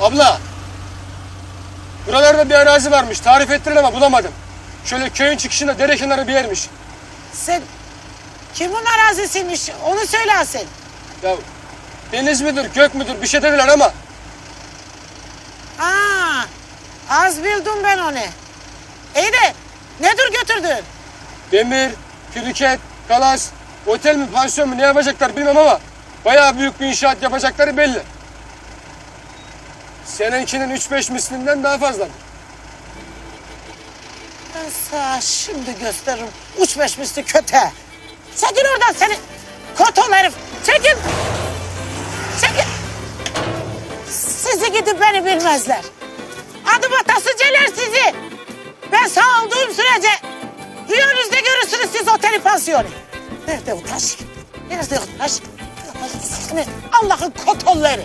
Abla. Buralarda bir arazi varmış. Tarif ettirin ama bulamadım. Şöyle köyün çıkışında dere kenarı bir yermiş. Sen kimin arazisiymiş onu söylesin. Ya deniz midir, gök müdür bir şey dediler ama Aa, az bildim ben onu. İyi de nedir götürdün? demir, kriket, galas, otel mi, pansiyon mu ne yapacaklar bilmem ama bayağı büyük bir inşaat yapacakları belli. Seninkinin 3-5 mislinden daha fazla. Ben sana şimdi gösteririm. Uç beş misli köte. Çekil oradan seni. Koton herif. Çekil. Çekil. Sizi gidip beni bilmezler. Adım atasıceler sizi. Ben sağ olduğum sürece rüyanızda görürsünüz siz oteli pansiyonu. Nerede o taş? Nerede o taş? Allah'ın kotonları.